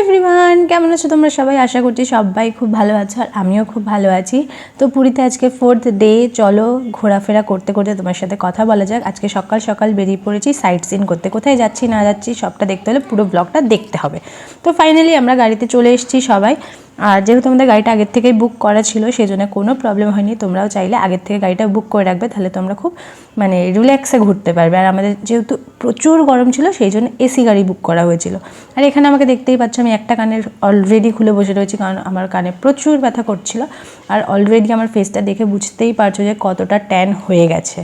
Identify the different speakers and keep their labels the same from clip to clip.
Speaker 1: Everyone কেমন আছো তোমরা সবাই? আশা করছি সবাই খুব ভালো আছো আর আমিও খুব ভালো আছি। তো পুরীতে আজকে ফোর্থ ডে চলো ঘোরাফেরা করতে করতে তোমার সাথে কথা বলা যাক। আজকে সকাল সকাল বেরিয়ে পড়েছি সাইট সিন করতে। কোথায় যাচ্ছি, না যাচ্ছি, সবটা দেখতে হলে পুরো ব্লগটা দেখতে হবে। তো ফাইনালি আমরা গাড়িতে চলে এসেছি সবাই। আর যেহেতু আমাদের গাড়িটা আগের থেকেই বুক করা ছিল সেই জন্য কোনো প্রবলেম হয়নি। তোমরাও চাইলে আগের থেকে গাড়িটা বুক করে রাখবে, তাহলে তোমরা খুব মানে রিল্যাক্সে ঘুরতে পারবে। আর আমাদের যেহেতু প্রচুর গরম ছিল সেই জন্য এসি গাড়ি বুক করা হয়েছিল। আর এখানে আমাকে দেখতেই পাচ্ছ, আমি একটা কানের অলরেডি খুলে বসে রয়েছি, কারণ আমার কানে প্রচুর ব্যথা করছিল। আর অলরেডি আমার ফেসটা দেখে বুঝতেই পারছ যে কতটা ট্যান হয়ে গেছে।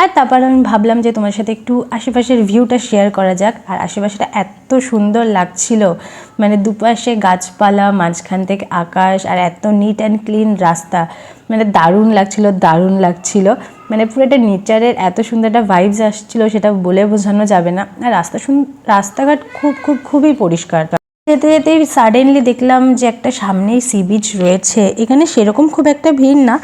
Speaker 1: আর তারপর আমি ভাবলাম যে তোমার সাথে একটু আশেপাশের ভিউটা শেয়ার করা যাক। আর আশেপাশেটা এত সুন্দর লাগছিল। মানে দুপাশে গাছপালা, মাঝখান থেকে আকাশ, আর এত নিট অ্যান্ড ক্লিন রাস্তা। মানে দারুণ লাগছিল দারুণ লাগছিল। মানে পুরো একটা নেচারের এত সুন্দর একটা ভাইবস আসছিল, সেটা বলে বোঝানো যাবে না। আর রাস্তা রাস্তাঘাট খুব খুব, খুবই পরিষ্কার। যেতে যেতে সাডেনলি দেখলাম যে একটা সামনেই সি বিচ রয়েছে। এখানে সেরকম খুব একটা ভিড় না।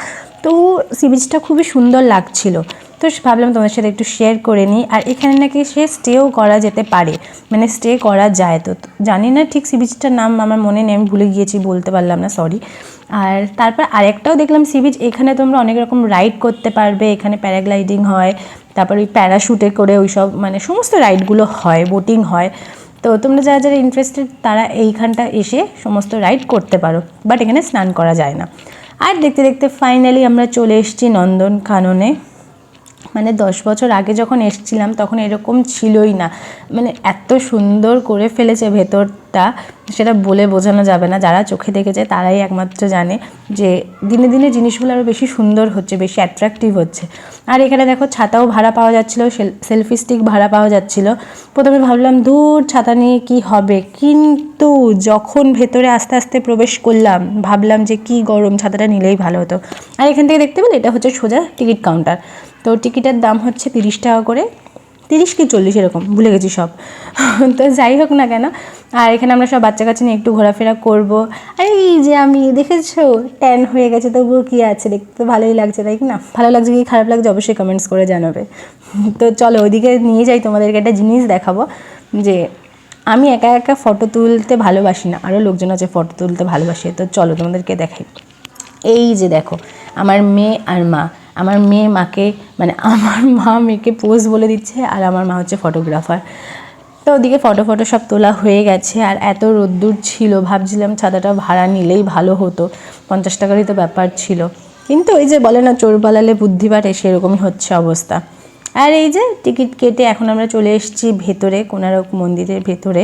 Speaker 1: তো সি বিচটা খুবই সুন্দর লাগছিল। তো ভাবলাম তোমার সাথে একটু শেয়ার করে নিই। আর এখানে নাকি সে স্টেও করা যেতে পারে। মানে স্টে করা যায় তো। জানি না ঠিক সি বিচটার নাম আমার মনে নেই, আমি ভুলে গিয়েছি, বলতে পারলাম না সরি আর তারপর আরেকটাও দেখলাম সি বিচ এখানে তোমরা অনেক রকম রাইড করতে পারবে। এখানে প্যারাগ্লাইডিং হয়, তারপর ওই প্যারাশুটে করে ওই সব মানে সমস্ত রাইডগুলো হয় বোটিং হয়। তো তোমরা যারা যারা ইন্টারেস্টেড তারা এইখানটা এসে সমস্ত রাইড করতে পারো। বাট এখানে স্নান করা যায় না। আর দেখতে দেখতে ফাইনালি আমরা চলে এসেছি নন্দন কাননে মানে দশ বছর আগে যখন এসছিলাম, তখন এরকম ছিলই না। মানে এত সুন্দর করে ফেলেছে ভেতরটা, সেটা বলে বোঝানো যাবে না। যারা চোখে দেখেছে, তারাই একমাত্র জানে যে দিনে দিনে জিনিসগুলো আরও বেশি সুন্দর হচ্ছে, বেশি অ্যাট্রাকটিভ হচ্ছে। আর এখানে দেখো, ছাতাও ভাড়া পাওয়া যাচ্ছিল সেলফি স্টিক ভাড়া পাওয়া যাচ্ছিল। প্রথমে ভাবলাম, দূর, ছাতা নিয়ে কি হবে? কিন্তু যখন ভেতরে আস্তে আস্তে প্রবেশ করলাম, ভাবলাম যে কি গরম, ছাতাটা নিলেই ভালো হতো। আর এখান থেকে দেখতে পেলে, এটা হচ্ছে সোজা টিকিট কাউন্টার তো টিকিটের দাম হচ্ছে তিরিশ টাকা করে। তিরিশ কি চল্লিশ এরকম, ভুলে গেছি সব। তো যাই হোক না কেন, আর এখানে আমরা সব বাচ্চা কাচ্চা নিয়ে একটু ঘোরাফেরা করব। আর এই যে আমি, দেখেছ? ট্যান হয়ে গেছে, তবুও কী আছে দেখতে? তো ভালোই লাগছে, তাই কি না? ভালো লাগছে কি, খারাপ লাগছে? অবশ্যই কমেন্টস করে জানাবে। তো চলো ওইদিকে নিয়ে যাই, তোমাদেরকে একটা জিনিস দেখাবো যে আমি একা একা ফটো তুলতে ভালোবাসি না আরও লোকজন আছে ফটো তুলতে ভালোবাসে, তো চলো তোমাদেরকে দেখাই। এই যে দেখো, আমার মেয়ে আর মা। আমার মেয়ে মাকে মানে আমার মা মেয়েকে পোজ বলে দিচ্ছে আর আমার মা হচ্ছে ফটোগ্রাফার তো ওদিকে ফটো ফটো সব তোলা হয়ে গেছে আর এত রোদ্দুর ছিল, ভাবছিলাম ছাতাটা ভাড়া নিলেই ভালো হতো, পঞ্চাশ টাকারই তো ব্যাপার ছিল। কিন্তু ওই যে বলে না, চোর পালালে বুদ্ধি বাড়ে সেরকমই হচ্ছে অবস্থা। আর এই যে টিকিট কেটে এখন আমরা চলে এসেছি ভেতরে কোনারক মন্দিরের ভেতরে।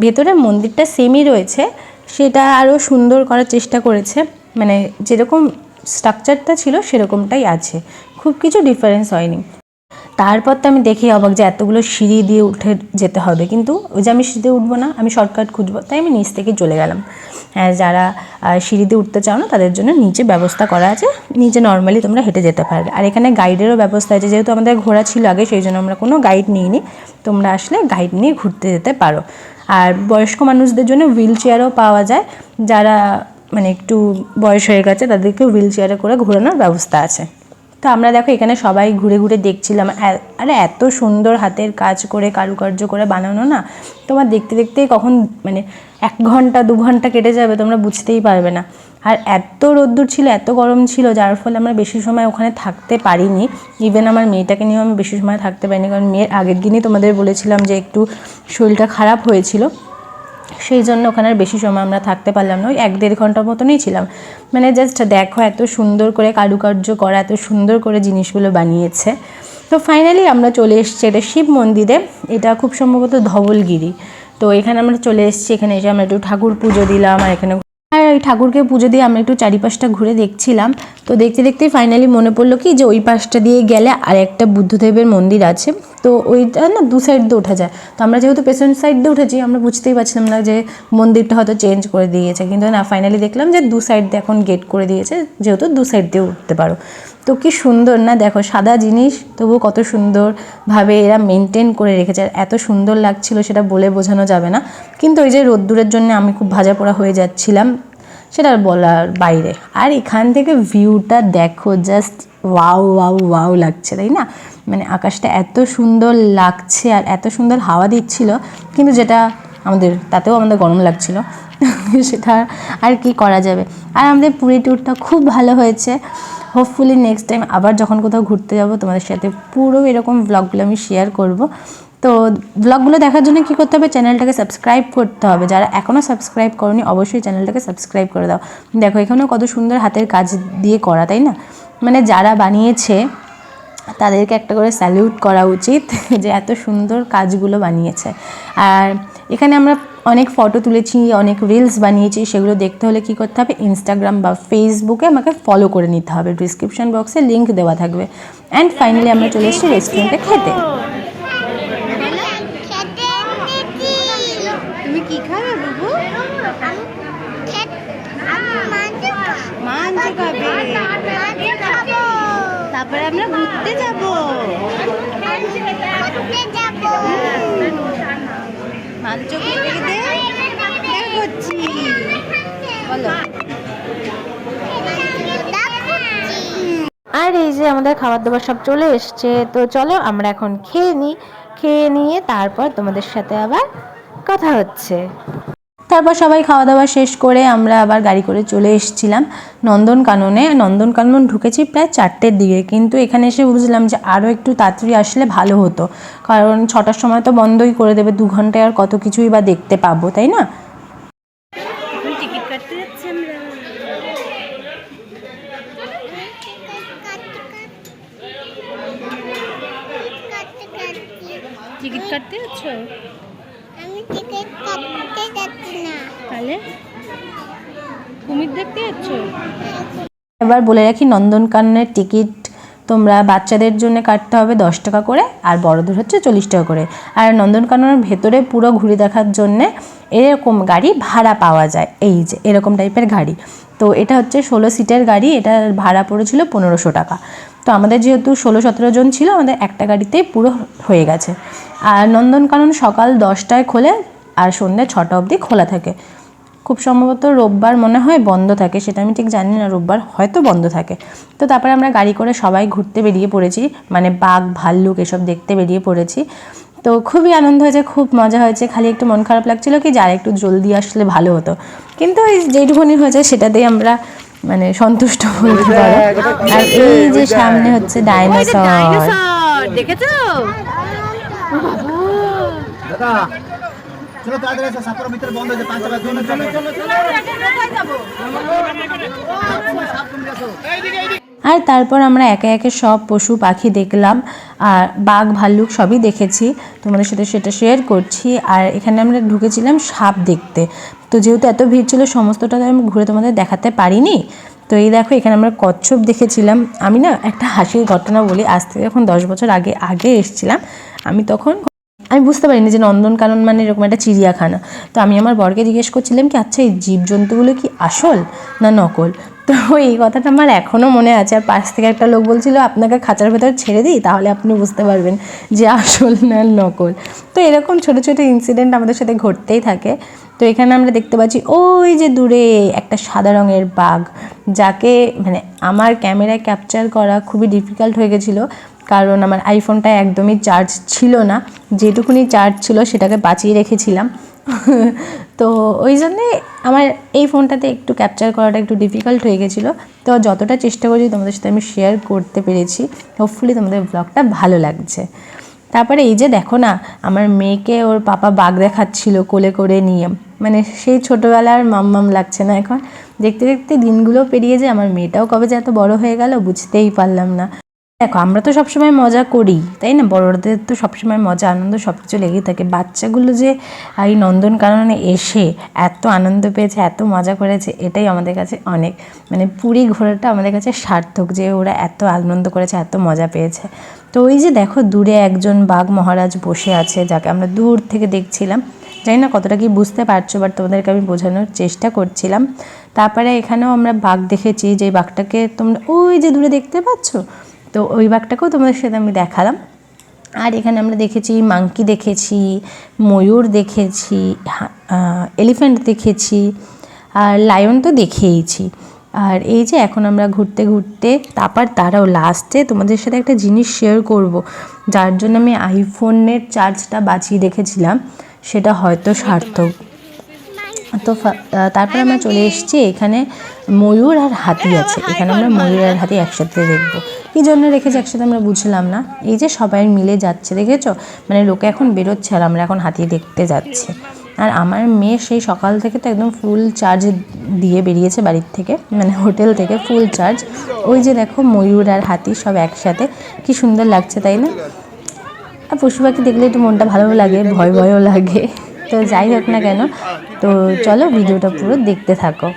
Speaker 1: ভেতরে মন্দিরটা সেমই রয়েছে, সেটা আরও সুন্দর করার চেষ্টা করেছে। মানে যেরকম স্ট্রাকচারটা ছিল সেরকমটাই আছে। খুব কিছু ডিফারেন্স হয়নি। তারপর তো আমি দেখি অবাক যে এতগুলো সিঁড়ি দিয়ে উঠে যেতে হবে। কিন্তু ওই যে আমি সিঁড়িতে উঠবো না, আমি শর্টকাট খুঁজবো, তাই আমি নিচ থেকে চলে গেলাম। হ্যাঁ যারা সিঁড়িতে উঠতে চাও না, তাদের জন্য নিচে ব্যবস্থা করা আছে। নিচে নর্মালি তোমরা হেঁটে যেতে পারবে। আর এখানে গাইডেরও ব্যবস্থা আছে। যেহেতু আমাদের ঘোরা ছিল আগে, সেই জন্য আমরা কোনো গাইড নিইনি। তোমরা আসলে গাইড নিয়ে ঘুরতে যেতে পারো। আর বয়স্ক মানুষদের জন্য হুইল চেয়ারও পাওয়া যায়। যারা মানে একটু বয়স হয়ে গেছে তাদেরকে হুইল চেয়ারে করে ঘোরানোর ব্যবস্থা আছে। তো আমরা দেখো এখানে সবাই ঘুরে ঘুরে দেখছিলাম, আরে এত সুন্দর হাতের কাজ করে, কারুকার্য করে বানানো না? তোমার দেখতে দেখতেই কখন মানে এক ঘণ্টা, দু ঘণ্টা কেটে যাবে, তোমরা বুঝতেই পারবে না। আর এত রোদ্দুর ছিল, এত গরম ছিল, যার ফলে আমরা বেশি সময় ওখানে থাকতে পারিনি। ইভেন আমার মেয়েটাকে নিয়েও আমি বেশি সময় থাকতে পারিনি, কারণ মেয়ের আগের দিনই তোমাদের বলেছিলাম যে একটু শরীরটা খারাপ হয়েছিল। সেই জন্য ওখানে আর বেশি সময় আমরা থাকতে পারলাম না। ওই এক দেড় ঘণ্টার মতনই ছিলাম। মানে জাস্ট দেখো এত সুন্দর করে কারুকার্য করা, এত সুন্দর করে জিনিসগুলো বানিয়েছে। তো ফাইনালি আমরা চলে এসেছি এটা শিব মন্দিরে। এটা খুব সম্ভবত ধবলগিরি। তো এখানে আমরা চলে এসেছি, এখানে এসে আমরা একটু ঠাকুর পুজো দিলাম আর এখানে ওই ঠাকুরকে পুজো দিয়ে আমরা একটু চারিপাশটা ঘুরে দেখছিলাম। তো দেখতে দেখতে ফাইনালি মনে পড়ল কি যে ওই পাশটা দিয়ে গেলে আর একটা বুদ্ধদেবের মন্দির আছে। তো ওইটা না দু সাইড দিয়ে ওঠা যায়। তো আমরা যেহেতু পেছন সাইড দিয়ে উঠেছি, আমরা বুঝতেই পারছিলাম না যে মন্দিরটা হয়তো চেঞ্জ করে দিয়েছে। কিন্তু না ফাইনালি দেখলাম যে দু সাইড দিয়ে এখন গেট করে দিয়েছে, যেহেতু দু সাইড দিয়ে উঠতে পারো। তো কি সুন্দর না, দেখো সাদা জিনিস তবু কত সুন্দরভাবে এরা মেনটেন করে রেখেছে। আর এত সুন্দর লাগছিল সেটা বলে বোঝানো যাবে না। কিন্তু ওই যে রোদ্দুরের জন্য আমি খুব ভাজা পোড়া হয়ে যাচ্ছিলাম। সেটা বলার বাইরে। আর এখান থেকে ভিউটা দেখো জাস্ট ওয়াও ওয়াও ওয়াও লাগছে, তাই না? মানে আকাশটা এত সুন্দর লাগছে আর এত সুন্দর হাওয়া দিচ্ছিল, কিন্তু যেটা আমাদের, তাতেও আমাদের গরম লাগছিল, সেটা আর কি করা যাবে? আর আমাদের পুরী ট্যুরটা খুব ভালো হয়েছে। হোপফুলি নেক্সট টাইম আবার যখন কোথাও ঘুরতে যাব, তোমাদের সাথে পুরো এরকম ব্লগগুলো আমি শেয়ার করব। তো ব্লগগুলো দেখার জন্য কি করতে হবে? চ্যানেলটাকে সাবস্ক্রাইব করতে হবে। যারা এখনও সাবস্ক্রাইব করনি, অবশ্যই চ্যানেলটাকে সাবস্ক্রাইব করে দাও। দেখো, এখানেও কত সুন্দর হাতের কাজ দিয়ে করা, তাই না? মানে যারা বানিয়েছে, তাদেরকে একটা করে স্যালিউট করা উচিত যে এত সুন্দর কাজগুলো বানিয়েছে। আর এখানে আমরা অনেক ফটো তুলেছি, অনেক রিলস বানিয়েছি, সেগুলো দেখতে হলে কি করতে হবে? ইনস্টাগ্রাম বা ফেসবুকে আমাকে ফলো করে নিতে হবে। ডিসক্রিপশন বক্সে লিঙ্ক দেওয়া থাকবে। অ্যান্ড ফাইনালি আমরা চলে এসেছি রেস্টুরেন্টে খেতে
Speaker 2: তুমি কি খাবে বুবু তারপরে আমরা ঘুরতে যাব। করছি। বলো।
Speaker 1: আর এই যে আমাদের খাবার দাবার সব চলে এসছে, তো চলো আমরা এখন খেয়ে নিই খেয়ে নিয়ে তারপর তোমাদের সাথে আবার কথা হচ্ছে। তারপর সবাই খাওয়া দাওয়া শেষ করে আমরা আবার গাড়ি করে চলে এসেছিলাম নন্দনকাননে। নন্দনকানন ঢুকেছি প্রায় চারটের দিকে। কিন্তু এখানে এসে বুঝলাম যে আরও একটু তাড়াতাড়ি আসলে ভালো হতো। কারণ ছটার সময় তো বন্ধই করে দেবে, দু ঘন্টায় আর কত কিছুই বা দেখতে পাবো, তাই না?
Speaker 2: টিকিট কাটতে যাচ্ছি আমরা টিকিট কাটতে যাচ্ছ
Speaker 3: আমি টিকিট কাটতে যাচ্ছি না
Speaker 2: কুমির দেখতে যাচ্ছ?
Speaker 1: এবার বলে রাখি নন্দনকাননের টিকিট তোমরা বাচ্চাদের জন্য কাটতে হবে দশ টাকা করে, আর বড়দের হচ্ছে চল্লিশ টাকা করে। আর নন্দনকাননের ভেতরে পুরো ঘুরে দেখার জন্যে এরকম গাড়ি ভাড়া পাওয়া যায়। এই যে, এরকম টাইপের গাড়ি। তো এটা হচ্ছে ষোলো সিটের গাড়ি, এটা ভাড়া পড়েছিল পনেরোশো টাকা। তো আমাদের যেহেতু ষোলো সতেরো জন ছিল, আমাদের একটা গাড়িতেই পুরো হয়ে গেছে। আর নন্দনকানন সকাল দশটায় খোলে, আর সন্ধ্যে ছটা অবধি খোলা থাকে। খুব সম্ভবত রোববার মনে হয় বন্ধ থাকে সেটা আমি ঠিক জানি না রোববার হয়তো বন্ধ থাকে। তো তারপরে আমরা গাড়ি করে সবাই ঘুরতে বেরিয়ে পড়েছি মানে বাঘ ভাল্লুক এসব দেখতে বেরিয়ে পড়েছি। তো খুবই আনন্দ হয়েছে খুব মজা হয়েছে খালি একটু মন খারাপ লাগছিল কি যার একটু জলদি আসলে ভালো হতো। কিন্তু ওই যেটুকুনি হয়েছে সেটাতেই আমরা মানে সন্তুষ্ট বলতে পারো। আর এই যে সামনে হচ্ছে ডাইনোসর।
Speaker 2: ডাইনোসর দেখেছ?
Speaker 4: দাদা চলো তাড়াতাড়ি এসো সাতটার ভিতরে বন্ধ হয়েছে পাঁচ টাকা চলো চলো চলো
Speaker 1: আর তারপর আমরা একে একে সব পশু পাখি দেখলাম, আর বাঘ, ভাল্লুক সবই দেখেছি। তোমাদের সাথে সেটা শেয়ার করছি। আর এখানে আমরা ঢুকেছিলাম সাপ দেখতে। তো যেহেতু এত ভিড় ছিল, সমস্তটা আমি ঘুরে তোমাদের দেখাতে পারিনি। তো এই দেখো, এখানে আমরা কচ্ছপ দেখেছিলাম। আমি না একটা হাসির ঘটনা বলি, আজ থেকে এখন দশ বছর আগে আগে এসেছিলাম, আমি তখন আমি বুঝতে পারিনি যে নন্দনকানন মানে এরকম একটা চিড়িয়াখানা। তো আমি আমার বরকে জিজ্ঞেস করছিলাম কি আচ্ছা এই জীবজন্তুগুলো কি আসল না নকল? তো এই কথাটা আমার এখনও মনে আছে। আর পাশ থেকে একটা লোক বলছিল, আপনাকে খাঁচার ভেতর ছেড়ে দিই, তাহলে আপনি বুঝতে পারবেন যে আসল না নকল। তো এরকম ছোটো ছোটো ইনসিডেন্ট আমাদের সাথে ঘটতেই থাকে। তো এখানে আমরা দেখতে পাচ্ছি, ওই যে দূরে একটা সাদা রঙের বাঘ, যাকে মানে আমার ক্যামেরায় ক্যাপচার করা খুবই ডিফিকাল্ট হয়ে গেছিল। কারণ আমার আইফোনটা একদমই চার্জ ছিল না। যেটুকুনি চার্জ ছিল সেটাকে বাঁচিয়ে রেখেছিলাম। তো ওই জন্যে আমার এই ফোনটাতে একটু ক্যাপচার করাটা একটু ডিফিকাল্ট হয়ে গেছিল। তো যতটা চেষ্টা করছি তোমাদের সাথে আমি শেয়ার করতে পেরেছি হোপফুলি তোমাদের ব্লগটা ভালো লাগছে। তারপরে এই যে দেখো না, আমার মেয়েকে ওর পাপা বাঘ দেখাচ্ছিল কোলে করে নিয়ে। মানে সেই ছোটোবেলার মাম্মাম লাগছে না এখন। দেখতে দেখতে দিনগুলো পেরিয়ে যায়, আমার মেয়েটাও কবে যে এত বড় হয়ে গেল বুঝতেই পারলাম না। দেখো, আমরা তো সবসময় মজা করি, তাই না? বড়দের তো সবসময় মজা, আনন্দ সব কিছু লেগেই থাকে। বাচ্চাগুলো যে এই নন্দনকাননে এসে এত আনন্দ পেয়েছে, এত মজা করেছে, এটাই আমাদের কাছে অনেক মানে পুরী ঘোরাটা আমাদের কাছে সার্থক যে ওরা এত আনন্দ করেছে, এত মজা পেয়েছে। তো ওই যে দেখো, দূরে একজন বাঘ মহারাজ বসে আছে, যাকে আমরা দূর থেকে দেখছিলাম। জানি না কতটা কি বুঝতে পারছ বাট তোমাদেরকে আমি বোঝানোর চেষ্টা করছিলাম। তারপরে এখানেও আমরা বাঘ দেখেছি যে বাঘটাকে তোমরা, ওই যে দূরে দেখতে পাচ্ছ? তো ওই বাঘটাকেও তোমাদের সাথে আমি দেখালাম। আর এখানে আমরা দেখেছি মাংকি দেখেছি, ময়ূর দেখেছি এলিফ্যান্ট দেখেছি, আর লায়ন তো দেখেইছি। আর এই যে এখন আমরা ঘুরতে ঘুরতে, তারপর তারাও লাস্টে তোমাদের সাথে একটা জিনিস শেয়ার করব। যার জন্য আমি আইফোনের চার্জটা বাঁচিয়ে রেখেছিলাম, সেটা হয়তো সার্থক। তো তারপর আমরা চলে এসেছি, এখানে ময়ূর আর হাতি আছে। এখানে আমরা ময়ূর আর হাতি একসাথে দেখব। কী জন্য রেখেছে, একসাথে আমরা বুঝলাম না। এই যে সবাই মিলে যাচ্ছে, দেখেছ? মানে লোকে এখন বেরোচ্ছে আর আমরা এখন হাতি দেখতে যাচ্ছি। আর আমার মেয়ে সেই সকাল থেকে তো একদম ফুল চার্জ দিয়ে বেরিয়েছে বাড়ির থেকে মানে হোটেল থেকে ফুল চার্জ ওই যে দেখো ময়ূর আর হাতি সব একসাথে, কি সুন্দর লাগছে, তাই না? আর পশু পাখি দেখলে একটু মনটা ভালো লাগে, ভয় ভয়ও লাগে। তো যাই হোক না কেন, তো চলো ভিডিওটা পুরো দেখতে থাকো।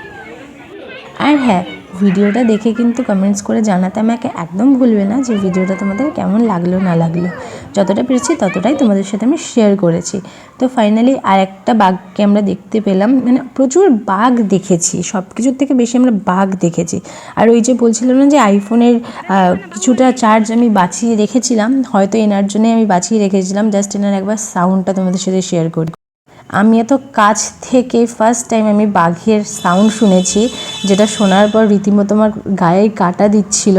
Speaker 1: আর হ্যাঁ ভিডিওটা দেখে কিন্তু কমেন্টস করে জানাতে আমাকে একদম ভুলবে না যে ভিডিওটা তোমাদের কেমন লাগল, না লাগল। যতটা পেরেছি ততটাই তোমাদের সাথে আমি শেয়ার করেছি। তো ফাইনালি আর একটা বাঘকে আমরা দেখতে পেলাম মানে প্রচুর বাঘ দেখেছি সব কিছুর থেকে বেশি আমরা বাঘ দেখেছি। আর ওই যে বলছিলাম না যে আইফোনের কিছুটা চার্জ আমি বাঁচিয়ে রেখেছিলাম, হয়তো এনার জন্যই আমি বাঁচিয়ে রেখেছিলাম জাস্ট এনার একবার সাউন্ডটা তোমাদের সাথে শেয়ার করি আমি এত কাছ থেকে ফার্স্ট টাইম আমি বাঘের সাউন্ড শুনেছি, যেটা শোনার পর রীতিমতো আমার গায়ে কাটা দিচ্ছিল,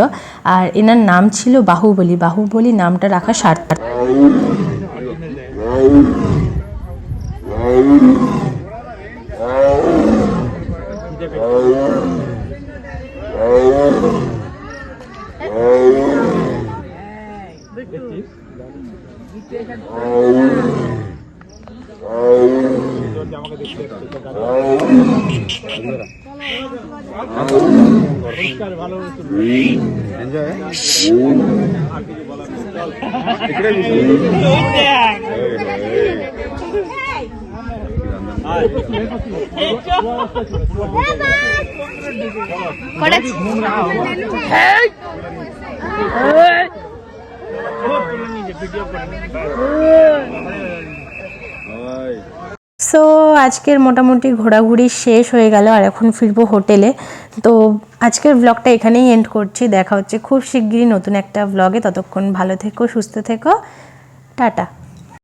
Speaker 1: আর এনার নাম ছিল বাহুবলী। বাহুবলী নামটা রাখা সার্থক। Hey! Hey! ভিডিও করে সো আজকের মোটামুটি ঘোরাঘুরি শেষ হয়ে গেল আর এখন ফিরবো হোটেলে। তো, আজকের ব্লগটা এখানেই এন্ড করছি। দেখা হচ্ছে খুব শিগগিরই নতুন একটা ব্লগে ততক্ষণ ভালো থেকো, সুস্থ থেকো। টাটা।